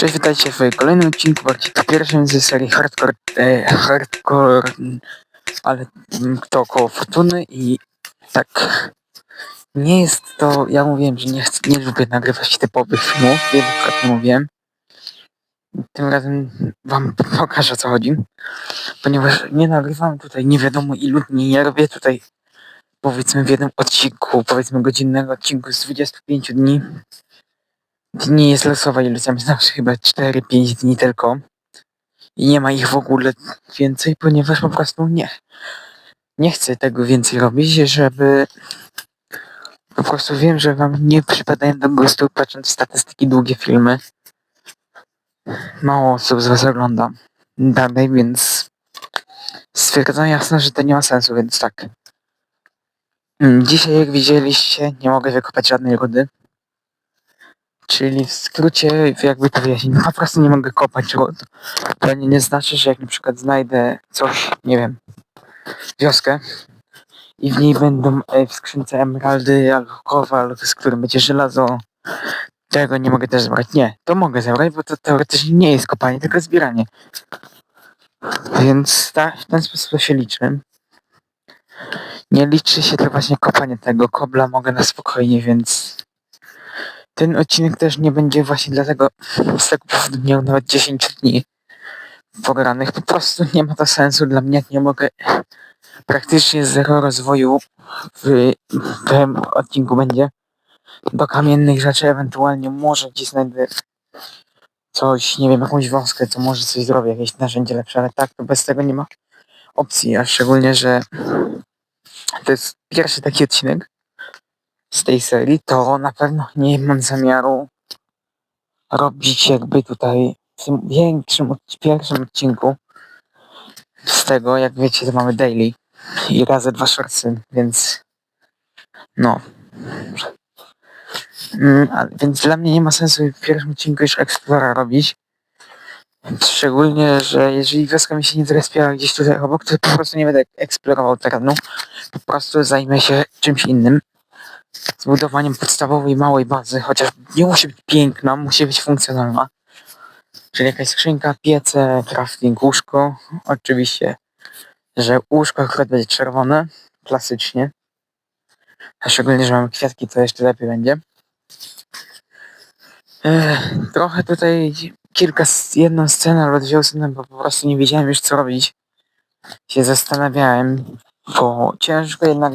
Cześć, witajcie w kolejnym odcinku, bardziej pierwszym ze serii Hardcore, e, Hardcore, ale to koło Fortuny i tak, nie jest to, ja mówiłem, że nie, nie lubię nagrywać typowych filmów, wielokrotnie mówiłem. Tym razem wam pokażę o co chodzi, ponieważ nie nagrywam tutaj nie wiadomo ilu dni, nie robię tutaj powiedzmy w jednym odcinku, powiedzmy godzinnego odcinku z 25 dni, nie jest losowa ilość, zawsze chyba 4-5 dni tylko. I nie ma ich w ogóle więcej, ponieważ po prostu nie. Nie chcę tego więcej robić, żeby po prostu wiem, że wam nie przypadają do gustu patrząc w statystyki długie filmy. Mało osób z was ogląda dalej, więc stwierdzam jasno, że to nie ma sensu, więc tak. Mm, Dzisiaj, jak widzieliście, nie mogę wykopać żadnej rudy. Czyli w skrócie, jakby to wyjaśnić, po prostu nie mogę kopać rud. To nie, nie znaczy, że jak na przykład znajdę coś, nie wiem, wioskę i w niej będą e, w skrzynce emeraldy albo kowal, z którym będzie żelazo, tego nie mogę też zebrać. Nie, to mogę zebrać, bo to teoretycznie nie jest kopanie, tylko zbieranie. Więc ta, w ten sposób to się liczy. Nie liczy się to właśnie kopanie tego kobla, mogę na spokojnie, więc ten odcinek też nie będzie właśnie dlatego z tego powodu miał nawet 10 dni pogranych. Po prostu nie ma to sensu dla mnie. Nie mogę praktycznie zero rozwoju w tym odcinku będzie. Do kamiennych rzeczy ewentualnie może gdzieś znajdę coś, nie wiem, jakąś wąskę, co może coś zrobię, jakieś narzędzie lepsze, ale tak, to bez tego nie ma opcji, a szczególnie, że to jest pierwszy taki odcinek z tej serii, to na pewno nie mam zamiaru robić jakby tutaj w tym większym, pierwszym odcinku z tego, jak wiecie, to mamy daily i razy dwa shortsy, więc no. Mm, a, więc dla mnie nie ma sensu w pierwszym odcinku już Explora robić. Szczególnie, że jeżeli wioska mi się nie zrespiała gdzieś tutaj obok, to po prostu nie będę eksplorował terenu. Po prostu zajmę się czymś innym. Zbudowaniem podstawowej małej bazy, chociaż nie musi być piękna, musi być funkcjonalna. Czyli jakaś skrzynka, piece, crafting, łóżko. Oczywiście, że łóżko akurat będzie czerwone, klasycznie. A szczególnie, że mamy kwiatki, to jeszcze lepiej będzie. Ech, trochę tutaj kilka, jedną scenę rozwiązałem, bo po prostu nie wiedziałem już co robić. Się zastanawiałem, bo ciężko jednak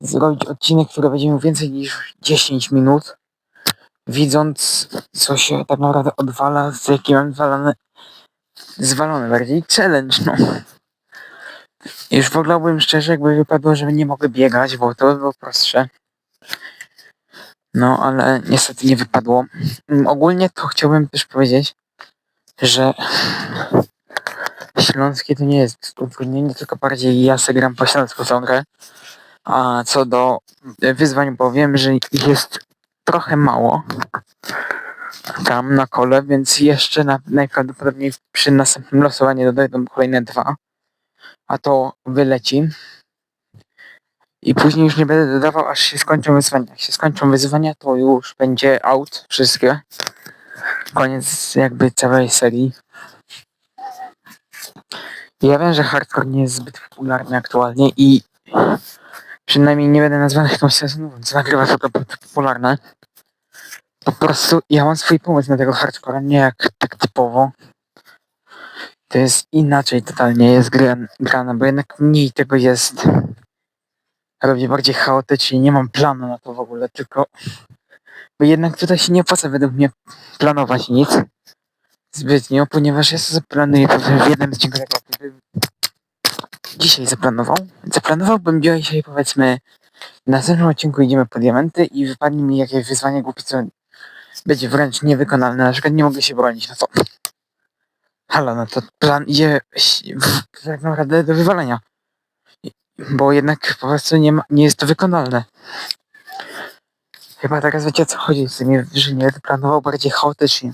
zrobić odcinek, który będzie miał więcej niż 10 minut, widząc co się tak naprawdę odwala, z jakim mam zwalone, zwalone bardziej challenge, no. Już wolałbym szczerze, jakby wypadło, że nie mogę biegać, bo to by było prostsze. No, ale niestety nie wypadło. Ogólnie to chciałbym też powiedzieć, że Śląskie to nie jest utrudnienie, tylko bardziej ja se gram po śląsku tą grę. A co do wyzwań, bo wiem, że ich jest trochę mało tam na kole, więc jeszcze na, najprawdopodobniej przy następnym losowaniu dodadzą kolejne dwa, a to wyleci. I później już nie będę dodawał, aż się skończą wyzwania. Jak się skończą wyzwania, to już będzie out wszystkie. Koniec jakby całej serii. Ja wiem, że hardcore nie jest zbyt popularny aktualnie i przynajmniej nie będę nazwany jakąś sezonową, co nagrywa tylko po- popularne. Po prostu ja mam swój pomysł na tego hardcora, nie jak tak typowo. To jest inaczej totalnie jest gra- grane, bo jednak mniej tego jest. Robię bardziej chaotycznie, nie mam planu na to w ogóle, tylko bo jednak tutaj się nie opłaca według mnie planować nic zbytnio, ponieważ ja sobie powiedzmy w jednym odcinku dzisiaj zaplanował. Zaplanowałbym dzisiaj powiedzmy w następnym odcinku idziemy po diamenty i wypadnie mi jakieś wyzwanie głupie, co będzie wręcz niewykonalne. Na przykład nie mogę się bronić, no to halo, no to plan idzie tak naprawdę do wywalenia. Bo jednak po prostu nie, ma, nie jest to wykonalne. Chyba teraz wiecie o co chodzi z tym, że nie planował bardziej chaotycznie.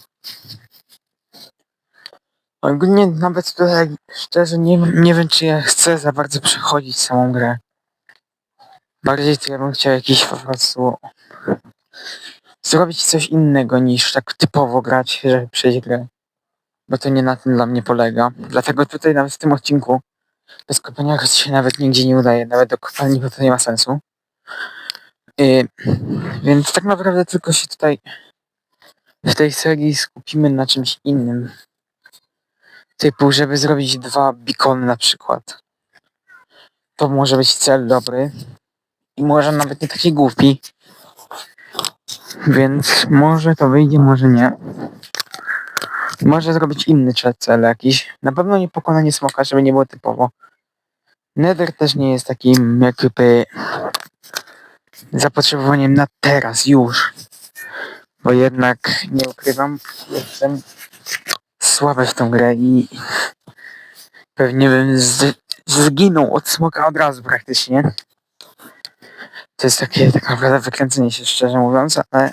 Ogólnie nawet tutaj szczerze nie, nie wiem czy ja chcę za bardzo przechodzić samą grę. Bardziej to ja bym chciał jakiś po prostu zrobić coś innego niż tak typowo grać, żeby przejść grę. Bo to nie na tym dla mnie polega. Dlatego tutaj nawet w tym odcinku bez kopania się nawet nigdzie nie udaje, nawet do kopalni, bo to nie ma sensu. Yy, więc tak naprawdę tylko się tutaj w tej serii skupimy na czymś innym. Typu, żeby zrobić dwa beacony na przykład. To może być cel dobry. I może nawet nie taki głupi. Więc może to wyjdzie, może nie. Może zrobić inny cel jakiś. Na pewno nie pokonanie smoka, żeby nie było typowo. Nether też nie jest takim jakby zapotrzebowaniem na teraz, już. Bo jednak nie ukrywam, jestem słaby w tą grę i pewnie bym z, zginął od smoka od razu praktycznie. To jest takie tak naprawdę wykręcenie się szczerze mówiąc, ale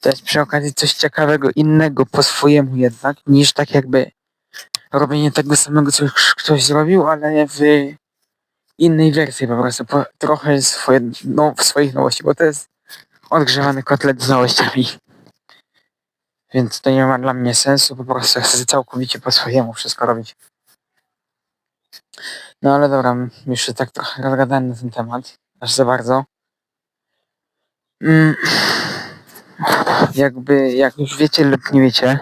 to jest przy okazji coś ciekawego, innego po swojemu jednak, niż tak jakby robienie tego samego, co już ktoś zrobił, ale w innej wersji po prostu, po, trochę swoje, no, swoich nowości, bo to jest odgrzewany kotlet z nowościami. Więc to nie ma dla mnie sensu, po prostu chcę całkowicie po swojemu wszystko robić. No ale dobra, już się tak trochę rozgadałem na ten temat, aż za bardzo. Mm, jakby, jak już wiecie lub nie wiecie,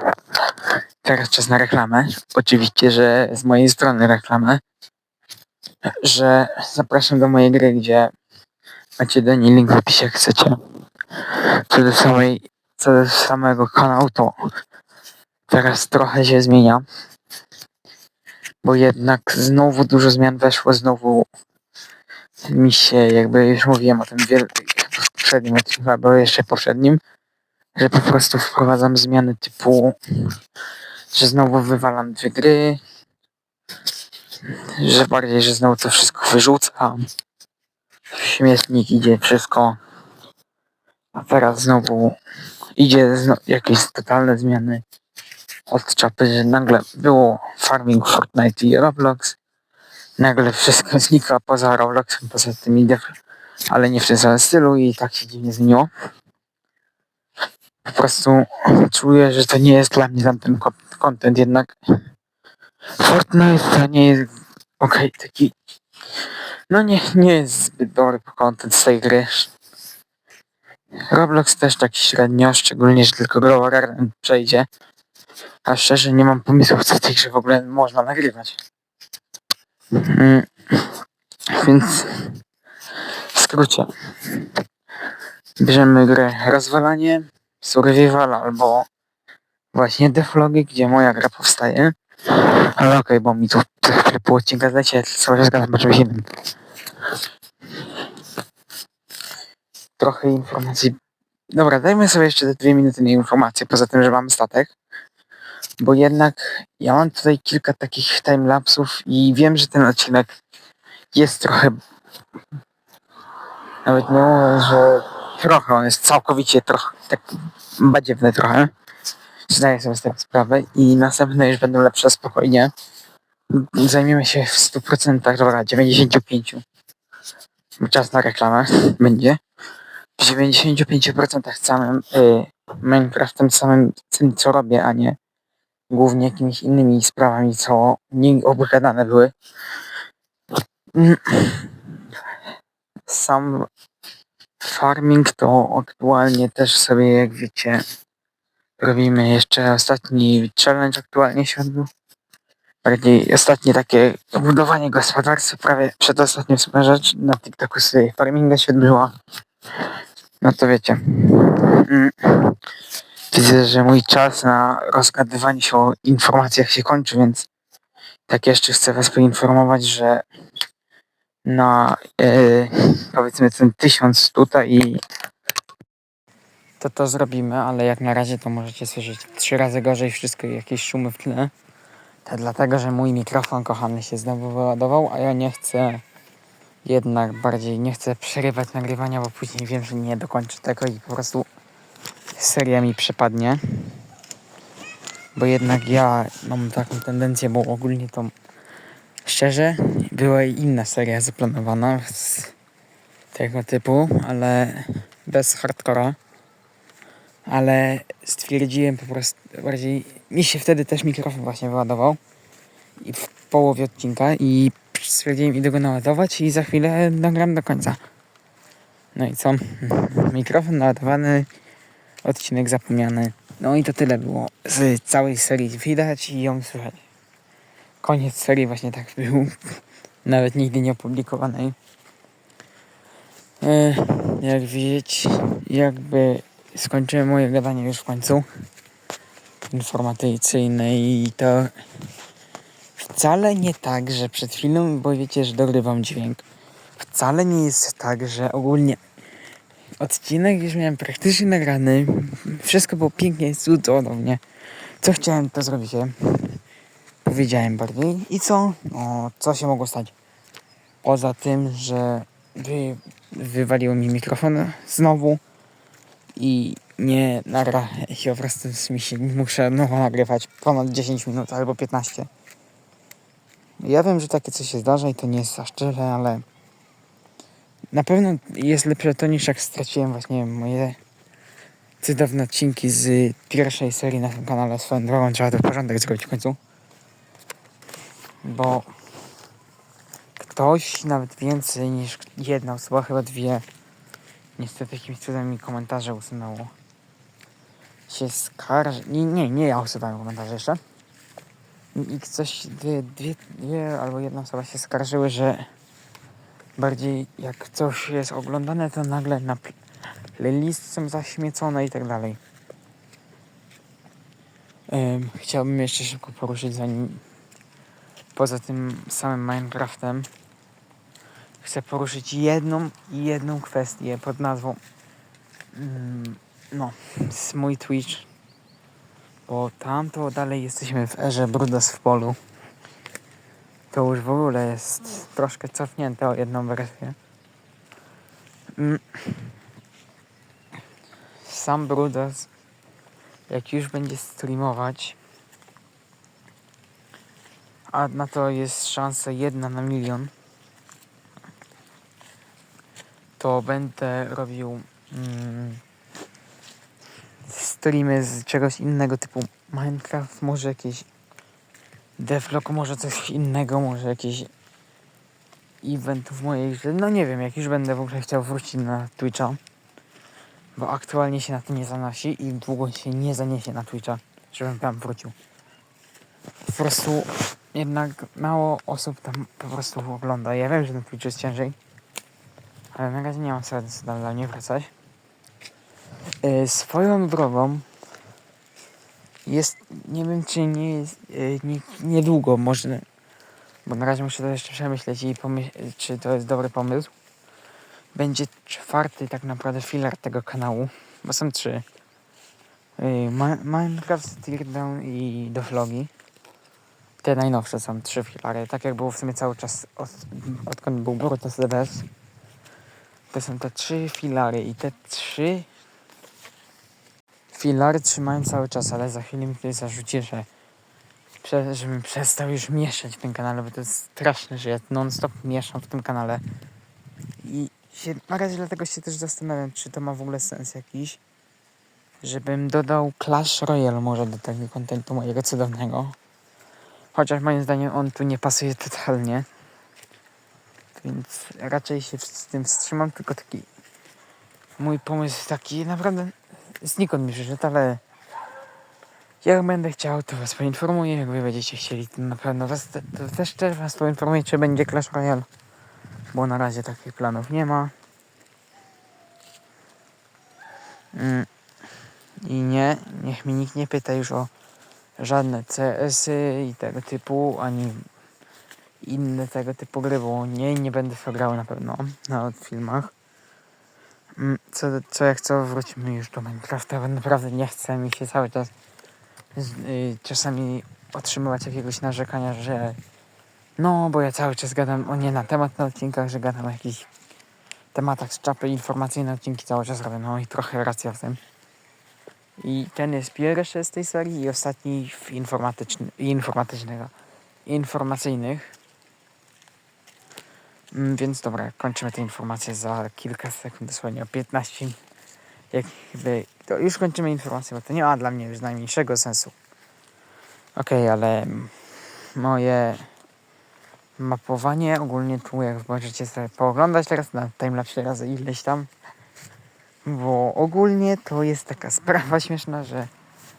teraz czas na reklamę. Oczywiście, że z mojej strony reklamę, że zapraszam do mojej gry, gdzie macie do niej link w opisie, jak chcecie. Co do samej, co do samego kanału, to teraz trochę się zmienia. Bo jednak znowu dużo zmian weszło, znowu mi się, jakby już mówiłem o tym w poprzednim odcinku, albo jeszcze poprzednim, że po prostu wprowadzam zmiany typu, że znowu wywalam dwie gry, że bardziej, że znowu to wszystko wyrzucam. W śmietnik idzie wszystko. A teraz znowu idzie jakieś totalne zmiany od czapy, że nagle było farming Fortnite i Roblox. Nagle wszystko znika poza Robloxem, poza tymi def- ale nie w tym samym stylu i tak się dziwnie zmieniło. Po prostu czuję, że to nie jest dla mnie tamten content jednak. Fortnite to nie jest okej, taki no nie, nie jest zbyt dobry content z tej gry. Roblox też tak średnio, szczególnie, że tylko Grover Garden przejdzie. A szczerze nie mam pomysłu, co w tej grze w ogóle można nagrywać. Mm. Więc w skrócie. Bierzemy grę rozwalanie, survival albo właśnie deflogi, gdzie moja gra powstaje. Ale okej, bo mi tu chwilę pół odcinka zlecie, cały czas gadam. Trochę informacji. Dobra, dajmy sobie jeszcze te dwie minuty na informacje, poza tym, że mamy statek. Bo jednak ja mam tutaj kilka takich timelapsów i wiem, że ten odcinek jest trochę. Nawet nie mówię, że trochę, on jest całkowicie trochę tak badziewny trochę. Zdaję sobie z tego sprawę i następne już będą lepsze spokojnie. Zajmiemy się w 100%, dobra, 95%. Czas na reklamę będzie. W 95% samym y, Minecraftem samym tym, co robię, a nie głównie jakimiś innymi sprawami, co nie obgadane były. Sam farming to aktualnie też sobie, jak wiecie, robimy jeszcze ostatni challenge aktualnie się odbył. Bardziej ostatnie takie budowanie gospodarstwa, prawie przedostatnia super rzecz na TikToku sobie farminga się odbyła. No to wiecie. Mm. Widzę, że mój czas na rozgadywanie się o informacjach się kończy, więc tak jeszcze chcę Was poinformować, że na e, powiedzmy ten tysiąc tutaj i to to zrobimy, ale jak na razie to możecie słyszeć trzy razy gorzej wszystko i jakieś szumy w tle. To dlatego, że mój mikrofon kochany się znowu wyładował, a ja nie chcę jednak bardziej nie chcę przerywać nagrywania, bo później wiem, że nie dokończę tego i po prostu seria mi przepadnie. Bo jednak ja mam taką tendencję, bo ogólnie to szczerze była i inna seria zaplanowana z tego typu, ale bez hardcora. ale stwierdziłem po prostu bardziej. Mi się wtedy też mikrofon właśnie wyładował i w połowie odcinka i stwierdziłem idę go naładować i za chwilę nagram do końca. No i co? Mikrofon naładowany, odcinek zapomniany. No i to tyle było z całej serii widać i ją słychać. Koniec serii właśnie tak był. Nawet nigdy nie opublikowanej. E, jak widzieć, jakby skończyłem moje gadanie już w końcu informatycyjne i to wcale nie tak, że przed chwilą, bo wiecie, że dogrywam dźwięk. Wcale nie jest tak, że ogólnie odcinek już miałem praktycznie nagrany. Wszystko było pięknie, cudownie. Co chciałem, to zrobicie. Powiedziałem bardziej. I co? O, co się mogło stać? Poza tym, że wy, wywaliło mi mikrofon znowu i nie nagra się po prostu mi się muszę nowo nagrywać ponad 10 minut albo 15. Ja wiem, że takie coś się zdarza i to nie jest aż tyle, ale na pewno jest lepsze to niż jak straciłem właśnie moje cudowne odcinki z pierwszej serii na tym kanale. Swoją drogą trzeba to porządek zrobić w końcu. Bo ktoś, nawet więcej niż jedna osoba, chyba dwie, niestety jakimś cudem mi komentarze usunęło. Się skarży... Nie, nie, nie ja usuwałem komentarze jeszcze. I coś, dwie, dwie, dwie albo jedna osoba się skarżyły, że bardziej jak coś jest oglądane, to nagle na playlist są zaśmiecone i tak dalej. Chciałbym jeszcze szybko poruszyć, zanim poza tym samym Minecraftem chcę poruszyć jedną jedną kwestię pod nazwą um, no, mój Twitch bo tam to dalej jesteśmy w erze Brudas w polu to już w ogóle jest troszkę cofnięte o jedną wersję. Mm. Sam Brudas, jak już będzie streamować, a na to jest szansa jedna na milion, to będę robił mm, streamy z czegoś innego typu Minecraft, może jakieś Devlog może coś innego, może jakiś event w mojej grze. No nie wiem, jak już będę w ogóle chciał wrócić na Twitcha. Bo aktualnie się na to nie zanosi i długo się nie zaniesie na Twitcha, żebym tam wrócił. Po prostu jednak mało osób tam po prostu ogląda. Ja wiem, że na Twitch jest ciężej. Ale na razie nie mam sensu dla mnie wracać. Yy, swoją drogą jest, nie wiem czy nie jest, yy, nie, niedługo może, bo na razie muszę to jeszcze przemyśleć i czy to jest dobry pomysł. Będzie czwarty tak naprawdę filar tego kanału, bo są trzy. Yy, Minecraft, Teardown i do vlogi. Te najnowsze są trzy filary, tak jak było w sumie cały czas od, odkąd był Brutus Best. To są te trzy filary i te trzy filary trzymają cały czas, ale za chwilę mi tutaj zarzuci, że prze, żebym przestał już mieszać w tym kanale, bo to jest straszne, że ja non-stop mieszam w tym kanale. I się, na razie dlatego się też zastanawiam, czy to ma w ogóle sens jakiś, żebym dodał Clash Royale może do tego kontentu mojego cudownego. Chociaż moim zdaniem on tu nie pasuje totalnie. Więc raczej się z tym wstrzymam, tylko taki mój pomysł taki naprawdę znikąd mi przyszedł, ale jak będę chciał, to was poinformuję. Jak wy będziecie chcieli, to na pewno was, to, też, też was poinformuję, czy będzie Clash Royale. Bo na razie takich planów nie ma. Mm. I nie, niech mi nikt nie pyta już o żadne CS-y i tego typu, ani inne tego typu gry, bo nie, nie będę w grał na pewno na filmach. Mm, co, co jak co, wrócimy już do Minecrafta, bo naprawdę nie chce mi się cały czas yy, czasami otrzymywać jakiegoś narzekania, że no, bo ja cały czas gadam o nie na temat na odcinkach, że gadam o jakichś tematach z czapy informacyjne odcinki cały czas robię, no i trochę racja w tym. I ten jest pierwszy z tej serii i ostatni w informatyczny, informatycznego, informacyjnych. Mm, więc dobra, kończymy tę informację za kilka sekund, dosłownie o 15 jakby to już kończymy informację, bo to nie ma dla mnie już najmniejszego sensu. Okej, ale moje mapowanie ogólnie tu, jak możecie sobie pooglądać teraz na timelapse razy ileś tam, bo ogólnie to jest taka sprawa śmieszna, że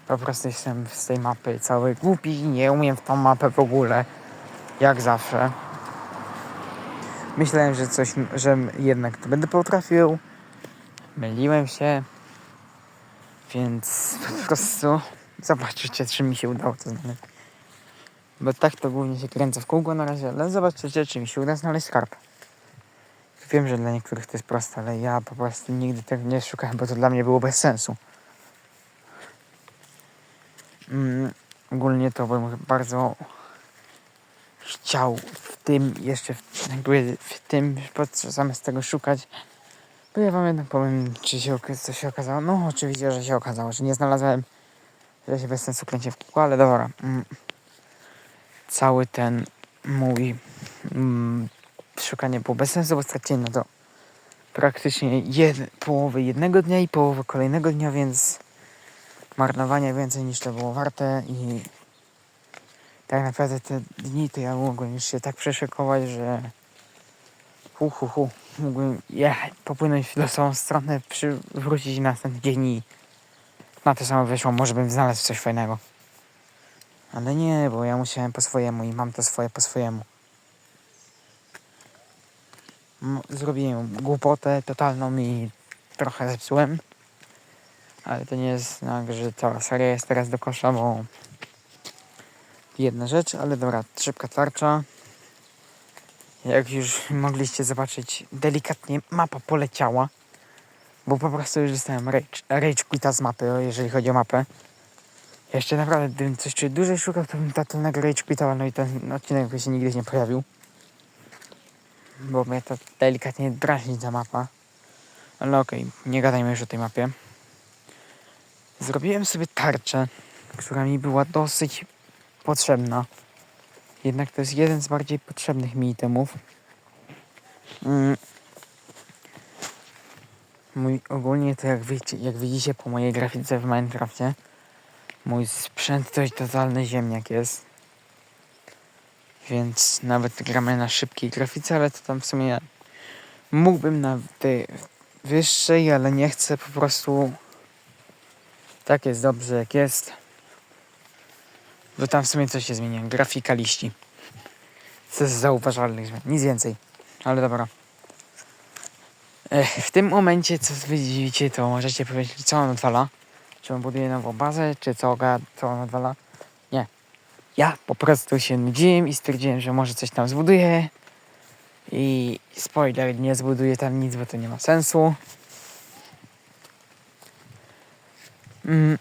po prostu jestem z tej mapy cały głupi i nie umiem w tą mapę w ogóle, jak zawsze. Myślałem, że coś, że jednak to będę potrafił. Myliłem się. Więc po prostu zobaczycie, czy mi się udało to znaleźć. Bo tak to głównie się kręcę w kółko na razie, ale zobaczycie, czy mi się uda znaleźć skarb. Wiem, że dla niektórych to jest proste, ale ja po prostu nigdy tego nie szukałem, bo to dla mnie było bez sensu. Mm, ogólnie to bym bardzo chciał w tym jeszcze w, jakby w tym pod- zamiast tego szukać bo ja wam jednak powiem czy się, co się okazało. No oczywiście, że się okazało, że nie znalazłem że się bez sensu kręcię w kółko, ale dobra. Mm, cały ten mój mm, szukanie było bez sensu, bo straciłem na to praktycznie jed, jednego dnia i połowę kolejnego dnia, więc marnowania więcej niż to było warte i tak naprawdę te dni to ja mogłem już się tak przeszykować, że hu hu hu mógłbym jechać, popłynąć w losową stronę, przywrócić następny dzień i na to samo wyszło, może bym znalazł coś fajnego. Ale nie, bo ja musiałem po swojemu i mam to swoje po swojemu. Zrobiłem głupotę totalną i trochę zepsułem. Ale to nie jest tak, że cała seria jest teraz do kosza, bo jedna rzecz, ale dobra, szybka tarcza. Jak już mogliście zobaczyć, delikatnie mapa poleciała, bo po prostu już dostałem rage, rage quita z mapy, jeżeli chodzi o mapę. Jeszcze naprawdę, gdybym coś czy dłużej szukał, to bym totalnego rage quitał, no i ten odcinek by się nigdy nie pojawił. Bo mnie to delikatnie drażni ta mapa. Ale okej, nie gadajmy już o tej mapie. Zrobiłem sobie tarczę, która mi była dosyć potrzebna. Jednak to jest jeden z bardziej potrzebnych mi itemów. Mm. Mój ogólnie to jak widzicie, jak widzicie po mojej grafice w Minecrafcie, mój sprzęt to totalny ziemniak jest. Więc nawet gramy na szybkiej grafice, ale to tam w sumie mógłbym na tej wyższej, ale nie chcę po prostu tak jest dobrze jak jest. Bo tam w sumie coś się zmienia. Grafika liści. Co jest zauważalnych zmian. Nic więcej. Ale dobra. Ech, w tym momencie, co widzicie, to możecie powiedzieć, co on odwala. Czy on buduje nową bazę, czy co, co on odwala. Nie. Ja po prostu się nudziłem i stwierdziłem, że może coś tam zbuduję. I spoiler, nie zbuduję tam nic, bo to nie ma sensu. Mm,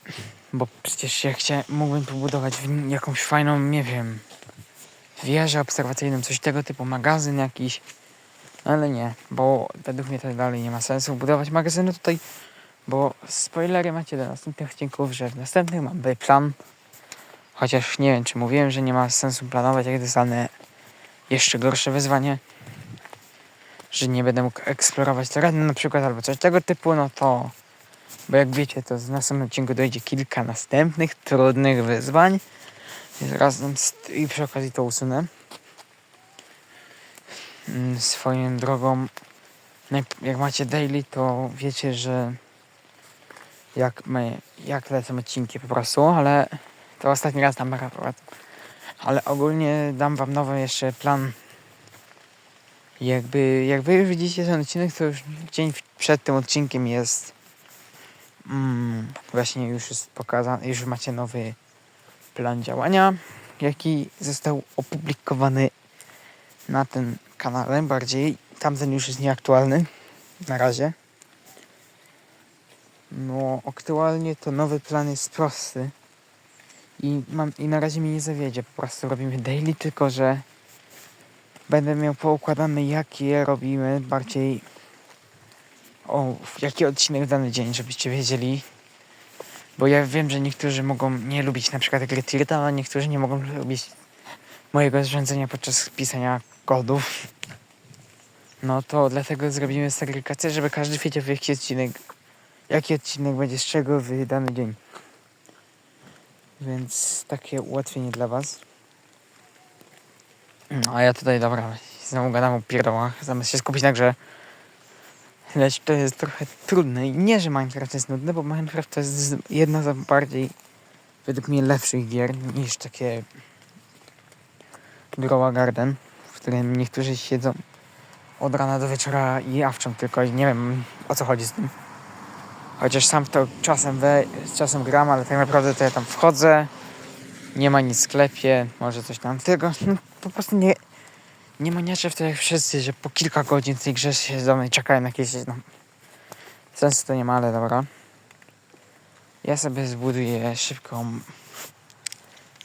bo przecież ja chciałem, mógłbym pobudować jakąś fajną, nie wiem, wieżę obserwacyjną, coś tego typu, magazyn jakiś. Ale nie, bo według mnie to dalej nie ma sensu budować magazynu tutaj, bo spoilery macie do następnych odcinków, że w następnych mam plan. Chociaż nie wiem, czy mówiłem, że nie ma sensu planować, jak dostanę jeszcze gorsze wyzwanie. Że nie będę mógł eksplorować terenu na przykład, albo coś tego typu, no to... Bo jak wiecie, to w następnym odcinku dojdzie kilka następnych trudnych wyzwań. Razem z... i przy okazji to usunę. Mm, Swoją drogą, jak macie daily, to wiecie, że jak my, jak lecą odcinki po prostu, ale to ostatni raz tam akurat. Ale ogólnie dam wam nowy jeszcze plan. Jakby, jak wy już widzicie ten odcinek, to już dzień przed tym odcinkiem jest mm, właśnie już jest pokazany, już macie nowy plan działania, jaki został opublikowany na tym kanale bardziej. Tamten już jest nieaktualny na razie. No, aktualnie to nowy plan jest prosty. I, mam, I na razie mnie nie zawiedzie. Po prostu robimy daily, tylko że będę miał poukładane, jakie robimy bardziej. O, jaki odcinek dany dzień, żebyście wiedzieli. Bo ja wiem, że niektórzy mogą nie lubić na przykład gry Tirta, a niektórzy nie mogą lubić mojego zrządzenia podczas pisania kodów. No to dlatego zrobimy segregację, żeby każdy wiedział jaki odcinek jaki odcinek będzie z czego w dany dzień. Więc takie ułatwienie dla Was. No, a ja tutaj, dobra, znowu gadam o pierdołach, zamiast się skupić na grze. Lecz to jest trochę trudne i nie, że Minecraft jest nudny, bo Minecraft to jest jedna z bardziej, według mnie, lepszych gier niż takie Grow a Garden, w którym niektórzy siedzą od rana do wieczora i awczą tylko i nie wiem o co chodzi z tym. Chociaż sam to czasem, we, czasem gram, ale tak naprawdę to ja tam wchodzę, nie ma nic w sklepie, może coś tam, tylko no, po prostu nie, nie maniaczę w to jak wszyscy, że po kilka godzin w tej grze siedzą i czekają jakieś, no, sensu to nie ma, ale dobra. Ja sobie zbuduję szybką,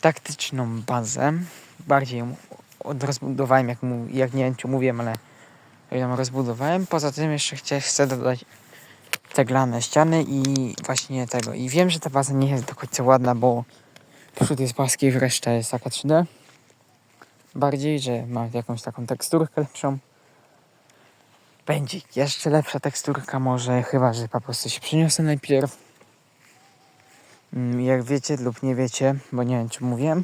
taktyczną bazę, bardziej ją odrozbudowałem, jak, mu, jak nie wiem czy mówiłem, ale ją rozbudowałem. Poza tym jeszcze chcę, chcę dodać ceglane ściany i właśnie tego. I wiem, że ta baza nie jest do końca ładna, bo przód jest płaski, reszta jest taka 3D. Bardziej, że ma jakąś taką teksturkę lepszą. Będzie jeszcze lepsza teksturka może, chyba, że po prostu się przeniosę najpierw. Mm, Jak wiecie lub nie wiecie, bo nie wiem czy mówiłem.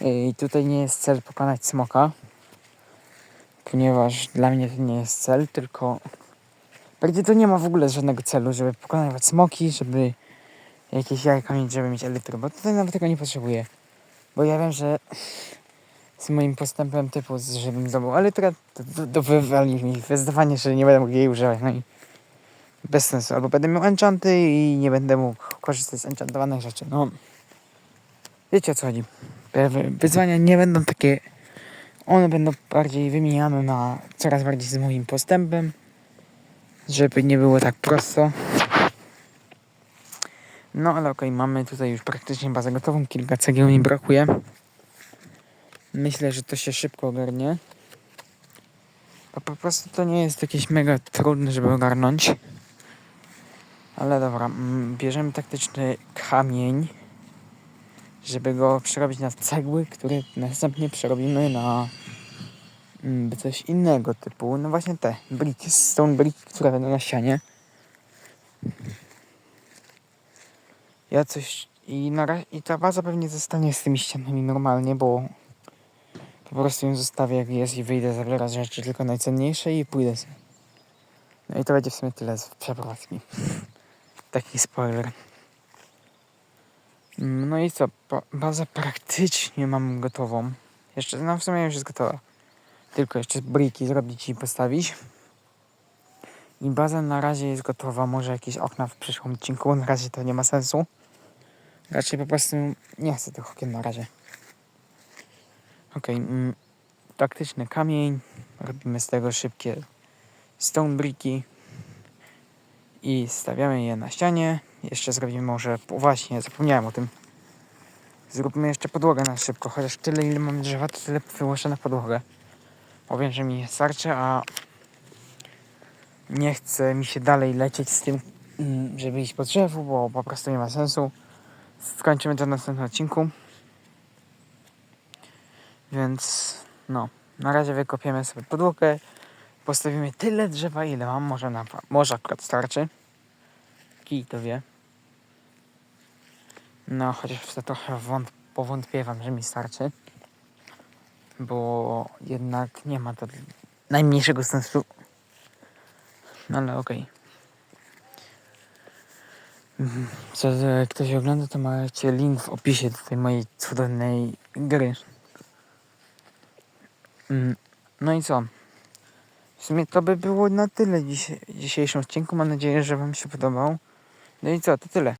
I tutaj nie jest cel pokonać smoka, ponieważ dla mnie to nie jest cel, tylko Bardziej to nie ma w ogóle żadnego celu, żeby pokonywać smoki, żeby jakieś jajka mieć, żeby mieć elytry, bo tutaj nawet tego nie potrzebuję. Bo ja wiem, że z moim postępem typu, żebym zdobył elytrę, to, to, to wywali mi wyzwanie, że nie będę mógł jej używać, no i bez sensu. Albo będę miał enchanty i nie będę mógł korzystać z enchantowanych rzeczy, no. Wiecie o co chodzi. Wy- Wyzwania nie będą takie, one będą bardziej wymieniane na coraz bardziej z moim postępem żeby nie było tak prosto. No ale okej, mamy tutaj już praktycznie bazę gotową, kilka cegieł mi brakuje. Myślę, że to się szybko ogarnie. Po prostu to nie jest jakieś mega trudne, żeby ogarnąć. Ale dobra, mm, bierzemy taktyczny kamień, żeby go przerobić na cegły, które następnie przerobimy na mm, coś innego typu, no właśnie te briki, stone briki, które będą na ścianie. Ja coś i na i ta baza pewnie zostanie z tymi ścianami normalnie, bo po prostu ją zostawię jak jest i wyjdę zabierać rzeczy tylko najcenniejsze i pójdę sobie. No i to będzie w sumie tyle z przeprowadzki. Taki spoiler. No i co, ba- baza praktycznie mam gotową. Jeszcze, no w sumie już jest gotowa. Tylko jeszcze briki zrobić i postawić. I baza na razie jest gotowa. Może jakieś okna w przyszłym odcinku. Na razie to nie ma sensu. Raczej po prostu nie chcę tych okien na razie. Okej. mm, taktyczny kamień. Robimy z tego szybkie stone briki. I stawiamy je na ścianie. Jeszcze zrobimy może... Właśnie, zapomniałem o tym. Zróbmy jeszcze podłogę na szybko. Chociaż tyle ile mam drzewa, to tyle wyłożę na podłogę. Powiem, że mi starczy, a nie chce mi się dalej lecieć z tym, mm, żeby iść po drzewu, bo po prostu nie ma sensu. Skończymy to w następnym odcinku. Więc no, na razie wykopiemy sobie podłogę. Postawimy tyle drzewa, ile mam. Może, na, może akurat starczy. Kij to wie. No, chociaż w to trochę wąt, powątpiewam, że mi starczy bo jednak nie ma to najmniejszego sensu. No ale okej. Mhm. Co że ktoś ogląda, to macie link w opisie do tej mojej cudownej gry. Mm, No i co? W sumie to by było na tyle dziś, dzisiejszym odcinku. Mam nadzieję, że Wam się podobał. No i co, to tyle.